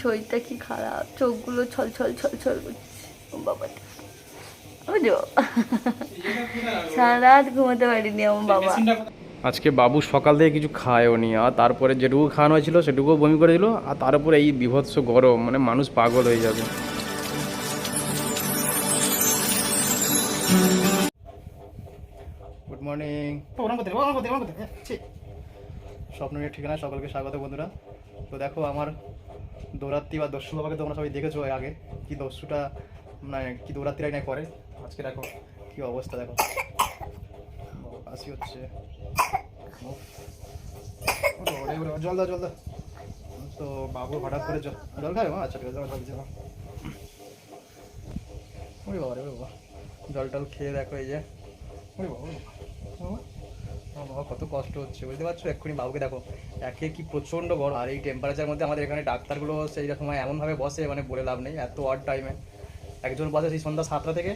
শরীরটা কি খারাপ? চোখগুলো ছল ছল ছল ছল করছে। ও বাবা। বুঝো সারা রাত ঘুমাতে পারিনি আমার বাবা। আজকে বাবু সকাল থেকে কিছু খায়ও নি আর তারপরে যেটুকু খাওয়ানো হয়েছিল সেটুকুও বমি করে দিল আর তার উপরে এই বিভৎস গরম মানে মানুষ পাগল হয়ে যাবে। গুড মর্নিং স্বপ্নের ঠিকানা সকলকে স্বাগত বন্ধুরা। তো দেখো আমার দৌড়াত্রি বা দস্যু বাবাকে তোমরা সবাই দেখেছ আগে। কি দস্যুটা মানে কি দৌড়াত্রিরাই না করে? আজকে দেখো কি অবস্থা, দেখো। আসি হচ্ছে। জল দাও জল দাও। তো বাবু হঠাৎ করে জল খাবে আচ্ছা ঠিক আছে, জল জল ওই বাবা রে বাবা। জল টল খেয়ে দেখো এই যে। ওই বাবা। বাবা কত কষ্ট হচ্ছে বুঝতে পারছ এক্ষুনি বাবুকে দেখো একে কি প্রচণ্ড গরম আর এই টেম্পারেচার মধ্যে আমাদের এখানে ডাক্তারগুলো সেই সময় এমনভাবে বসে মানে বলে লাভ নেই এত অড টাইমে একজন বসে সেই সন্ধ্যা সাতটা থেকে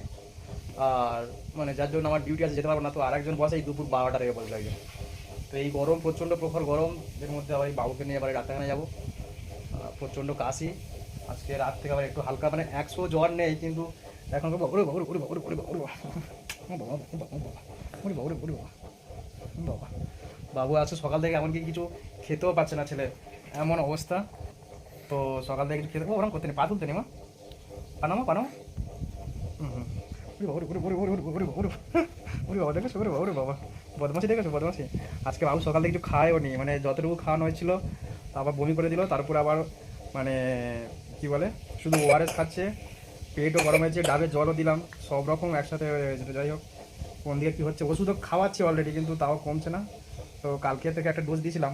আর মানে যার জন্য আমার ডিউটি আছে যেতে পারব না তো আরেকজন বসে এই দুপুর বারোটা থেকে বসে লাগে তো এই গরম প্রচণ্ড প্রখর গরম এর মধ্যে আবার এই বাবুকে নিয়ে আবার এই ডাক্তারখানায় যাব প্রচণ্ড কাশি আজকে রাত থেকে আবার একটু হালকা মানে একশো জ্বর নেই কিন্তু এখন তো ওরে বাবা, ওরে বাবা, ওরে বাবা, ওরে বাবা, ওরে বাবা, ওরে বাবা। বাবু আছে, সকাল থেকে এমনকি কিছু খেতেও পাচ্ছে না ছেলে। এমন অবস্থা। তো সকাল থেকে কিছু খেতে ওরকম করতে নেই, পা তুলতে নেই মা। পানামা পানামা বাবা বদমাসি দেখেছ বদমাসি আজকে বাবু সকাল থেকে কিছু খায়ও নি মানে যতটুকু খাওয়ানো হয়েছিল আবার বমি করে দিল, তারপর আবার মানে কি বলে, শুধু ওআরএস খাচ্ছে। পেটও গরম হয়েছে ডাবের জলও দিলাম, সব রকম একসাথে যাই হোক। কোন দিকে কী হচ্ছে? ওষুধও খাওয়াচ্ছি অলরেডি কিন্তু তাও কমছে না। তো কালকে থেকে একটা ডোজ দিয়েছিলাম।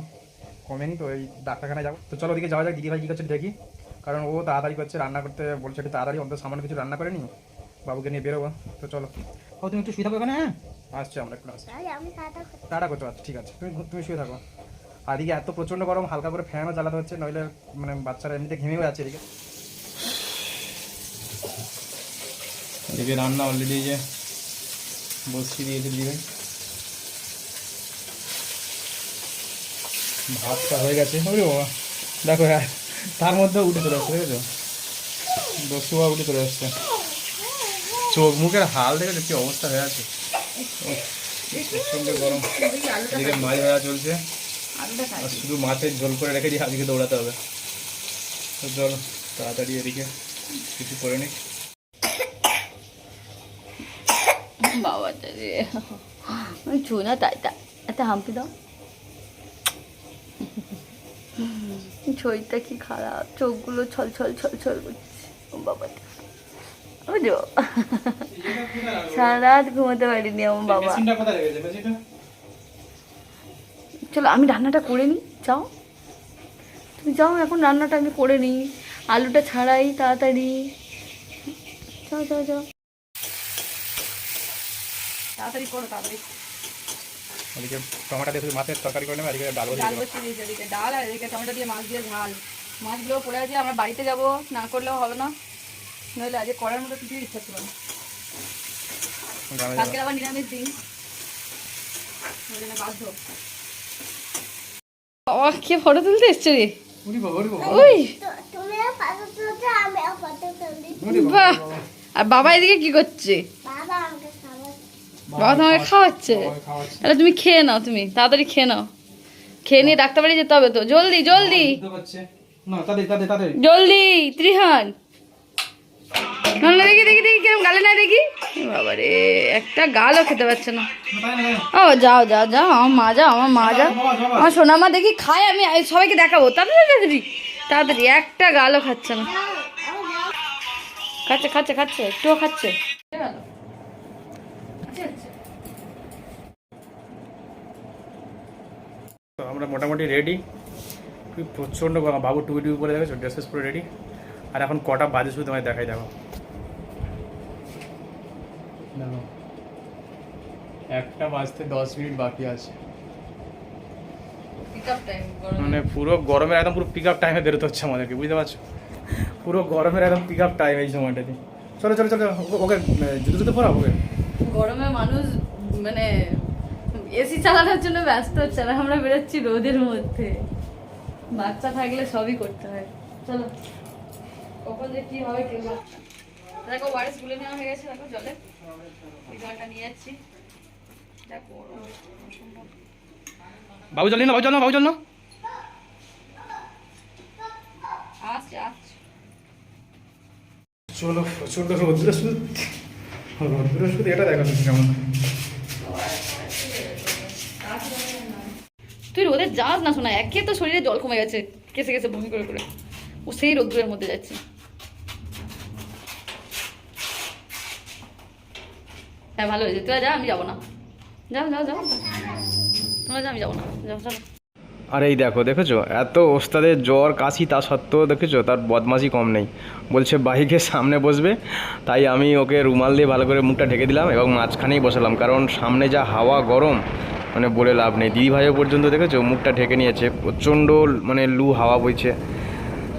কমেনি তো এই ডাক্তারখানায় যাব। তো চলো ওদিকে যাওয়া যাক দিদিভাই কী করছে দেখি। কারণ ও তাড়াতাড়ি করছে রান্না করতে বলছে একটু তাড়াতাড়ি অন্তত সামান্য কিছু রান্না করে নি বাবুকে নিয়ে বেরোবো। তো চলো। ও তুমি একটু শুয়ে থাকো এখানে হ্যাঁ? আসছি আমরা একটু আসছি। টাটা করতে পারছি ঠিক আছে। তুমি তুমি শুয়ে থাকো। আর এদিকে এত প্রচণ্ড গরম হালকা করে ফ্যানও চালাতে হচ্ছে নইলে মানে বাচ্চারা এমনিতে ঘেমেও যাচ্ছে এদিকে। এদিকে রান্না অলরেডি যে বসিয়ে দিয়েছে দিদিভাই ভাতটা হয়ে গেছে। দেখো হ্যাঁ তার মধ্যে উঠে চলে আসছে, দেখেছ? দস্যু বাবা উঠে চলে আসছে। চোখ মুখের হাল দেখেছ কি অবস্থা হয়ে আছে? গরম। এদিকে মাছ ভাজা চলছে। আর শুধু মাছের ঝোল করে রেখে দিয়ে আজকে দৌড়াতে হবে। তো তাড়াতাড়ি এদিকে, কিছু করে নিই। বাবা রে আমি তাই তা একটা হাম্পি দাও শরীরটা কি খারাপ চোখগুলো ছল ছল ছল ছল করছে ও বাবা বুঝো সারা রাত ঘুমাতে পারিনি আমার বাবা চলো আমি রান্নাটা করে নিই যাও তুমি যাও এখন রান্নাটা আমি করে নিই আলুটা ছাড়াই তাড়াতাড়ি যাও যাও যাও তাড়াতাড়ি করো তাড়াতাড়ি। ওদিকে টমাটো দিয়ে শুধু মাছের তরকারি করে নেবে এদিকে ডাল ডাল বসিয়ে দিয়েছে এদিকে ডাল আর এদিকে টমেটো দিয়ে মাছ দিয়ে ঝাল। মাছগুলো পড়ে আছে আমরা বাড়িতে যাব না করলেও হবে না। নইলে আজকে করার মতো কিছুই ইচ্ছা ছিল না। কালকে আবার নিরামিষ দিন। বাধ্য। বাবা কে ফটো তুলতে এসছে রে? বাবা, ওই। আর বাবা এদিকে কি করছে? বাবা তোমাকে খাওয়াচ্ছে? তাহলে তুমি খেয়ে নাও তুমি তাড়াতাড়ি খেয়ে নাও। খেয়ে নিয়ে ডাক্তার বাড়ি যেতে হবে তো। জলদি জলদি। জলদি ত্রিহান। না না, দেখি দেখি দেখি কিরম গালে না দেখি। বাবা রে একটা গালও খেতে পারছে না। ও যাও যাও যাও আমার মা যাও আমার মা যাও। আমার সোনা মা দেখি খায় আমি আমি সবাইকে দেখাবো। তাড়াতাড়ি তাড়াতাড়ি তাড়াতাড়ি একটা গালও খাচ্ছে না। খাচ্ছে খাচ্ছে খাচ্ছে একটুও খাচ্ছে। আমরা মোটামুটি রেডি প্রচণ্ড বাবু টুপি টুপি পরে দেখেছ ড্রেস ফ্রেস পুরো রেডি আর এখন কটা বাজে শুধু তোমায় দেখাই দেখো। দেখো একটা বাজতে দশ মিনিট বাকি আছে। মানে পুরো গরমের একদম পুরো পিক আপ টাইমে বেরোতে হচ্ছে আমাদেরকে বুঝতে পারছ? পুরো গরমের একদম পিক আপ টাইম এই সময়টাতে। চলো চলো চলো ওকে জুতো জুতো পরাও ওকে? গরমে মানুষ মানে এসি চালানোর জন্য ব্যস্ত হচ্ছে না আমরা বেরোচ্ছি রোদের মধ্যে। বাচ্চা থাকলে সবই করতে হয়। চলো। কখন যে কি হবে কেউ জানে দেখো ওয়ারেস গুলে নেওয়া হয়ে গেছে দেখো জলে। ওই জলটা নিয়ে যাচ্ছি। দেখো বাবু জল না বাবু জল না বাবু জল না আসছে আসছে। চলো প্রচণ্ড রৌদ্র সুদ। রৌদ্র সুদ এটা দেখা যাচ্ছে কেমন? তুই রোদে যাস না শোনা, একে তো শরীরে জল কমে গেছে, কেসে কেসে বমি করে করে। ও সেই রোদ্রের মধ্যে যাচ্ছে। হ্যাঁ ভালো হয়েছে। তোরা যা, আমি যাব না। যাও যাও যাও তোমরা যা, আমি যাব না। যাও চলো। আর এই দেখো, দেখেছ? এত ওস্তাদের জ্বর, কাশি, তা সত্ত্বেও দেখেছ? তার বদমাশি কম নেই। বলছে বাইকের সামনে বসবে। তাই আমি ওকে রুমাল দিয়ে ভালো করে মুখটা ঢেকে দিলাম এবং মাঝখানেই বসালাম। কারণ সামনে যা হাওয়া গরম মানে বলে লাভ নেই। দিদি ভাইও পর্যন্ত দেখেছ? মুখটা ঢেকে নিয়েছে। প্রচণ্ড মানে লু হাওয়া বইছে।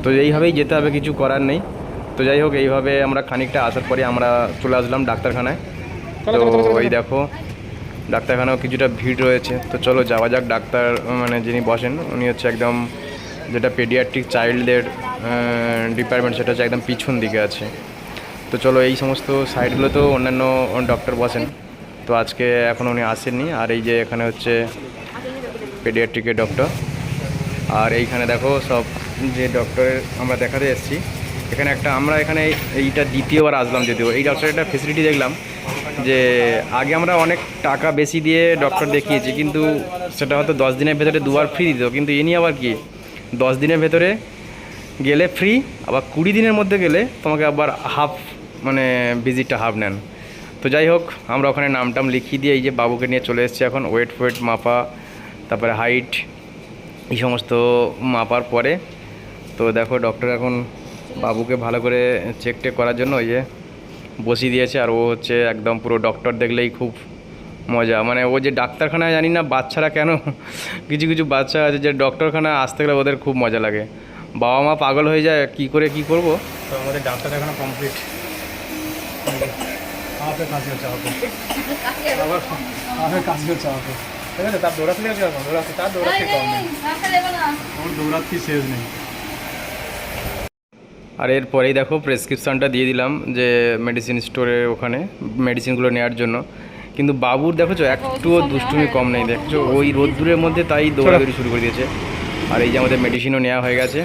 তো এইভাবেই যেতে হবে কিছু করার নেই। তো যাই হোক এইভাবে আমরা খানিকটা আসার পরে আমরা চলে আসলাম ডাক্তারখানায়। তো ওই দেখো ডাক্তারখানাও কিছুটা ভিড় রয়েছে। তো চলো যাওয়া যাক ডাক্তার মানে যিনি বসেন উনি হচ্ছে একদম যেটা পেডিয়াট্রিক চাইল্ডদের ডিপার্টমেন্ট সেটা হচ্ছে একদম পিছন দিকে আছে। তো চলো এই সমস্ত সাইডগুলো তো অন্যান্য ডক্টর বসেন। তো আজকে এখন উনি আসেননি, আর এই যে এখানে হচ্ছে পেডিয়াট্রিকের ডক্টর আর এইখানে দেখো সব যে ডক্টরের আমরা দেখাতে এসেছি। এখানে একটা আমরা এখানে এইটা দ্বিতীয়বার আসলাম যদিও। এই ডক্টরের একটা ফেসিলিটি দেখলাম যে আগে আমরা অনেক টাকা বেশি দিয়ে ডক্টর দেখিয়েছি, কিন্তু সেটা হয়তো দশ দিনের ভেতরে দুবার ফ্রি দিত। কিন্তু ইনি আবার কি? দশ দিনের ভেতরে গেলে ফ্রি আবার কুড়ি দিনের মধ্যে গেলে তোমাকে আবার হাফ মানে ভিজিটটা হাফ নেন। তো যাই হোক, আমরা ওখানে নাম টাম লিখিয়ে দিয়ে এই যে বাবুকে নিয়ে চলে এসেছি এখন ওয়েট ফোয়েট মাপা, তারপরে হাইট এই সমস্ত মাপার পরে। তো দেখো ডক্টর এখন বাবুকে ভালো করে চেক টেক করার জন্য ওই যে বসিয়ে দিয়েছে, আর ও হচ্ছে একদম পুরো ডক্টর দেখলেই খুব মজা। মানে ও যে ডাক্তারখানায় জানি না বাচ্চারা কেন, কিছু কিছু বাচ্চা আছে যে ডক্টরখানায় আসতে গেলে ওদের খুব মজা লাগে। বাবা মা পাগল হয়ে যায়, কি করে কি করব? তো আমাদের ডাক্তারখানা এখনও আবার আমাকে কাশি হচ্ছে আমাকে ঠিক আছে তার দৌড়াতে আছে এখন দৌড়াতে তার দৌড়াতে কম নেই। ওর দৌড়াতে শেষ নেই। আর এরপরেই দেখো প্রেসক্রিপশনটা দিয়ে দিলাম যে মেডিসিন স্টোরের ওখানে মেডিসিনগুলো নেওয়ার জন্য। কিন্তু বাবুর দেখছ একটুও দুষ্টুমি কম নেই দেখছ? ওই রোদ্দুরের মধ্যে তাই দৌড়াদৌড়ি শুরু করে দিয়েছে। আর এই যে আমাদের মেডিসিনও নেওয়া হয়ে গেছে।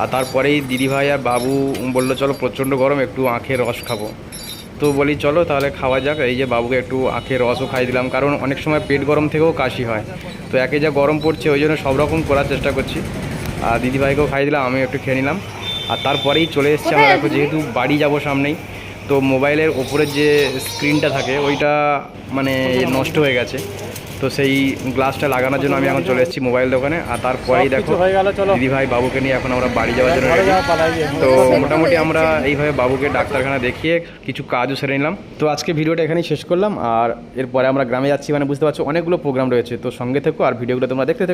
আর তারপরেই দিদিভাই আর বাবু বলল চলো প্রচণ্ড গরম একটু আখের রস খাব। তো বলি চলো তাহলে খাওয়া যাক। এই যে বাবুকে একটু আখের রসও খাই দিলাম কারণ অনেক সময় পেট গরম থেকেও কাশি হয়। তো একে যা গরম পড়ছে ওই জন্য সব রকম করার চেষ্টা করছি। আর দিদিভাইকেও খাই দিলাম আমি একটু খেয়ে নিলাম। আর তারপরেই চলে এসছে আমরা দেখো যেহেতু বাড়ি যাব সামনেই তো মোবাইলের ওপরের যে স্ক্রিনটা থাকে ওইটা মানে নষ্ট হয়ে গেছে। তো সেই গ্লাসটা লাগানোর জন্য আমি এখন চলে এসেছি মোবাইল দোকানে। আর তারপরেই দেখো দিদি ভাই বাবুকে নিয়ে এখন আমরা বাড়ি যাওয়ার জন্য। তো মোটামুটি আমরা এইভাবে বাবুকে ডাক্তারখানা দেখিয়ে কিছু কাজও সেরে নিলাম। তো আজকে ভিডিওটা এখানেই শেষ করলাম। আর এরপরে আমরা গ্রামে যাচ্ছি মানে বুঝতে পারছ অনেকগুলো প্রোগ্রাম রয়েছে। তো সঙ্গে থেকো আর ভিডিওগুলো তোমরা দেখতে থেকো।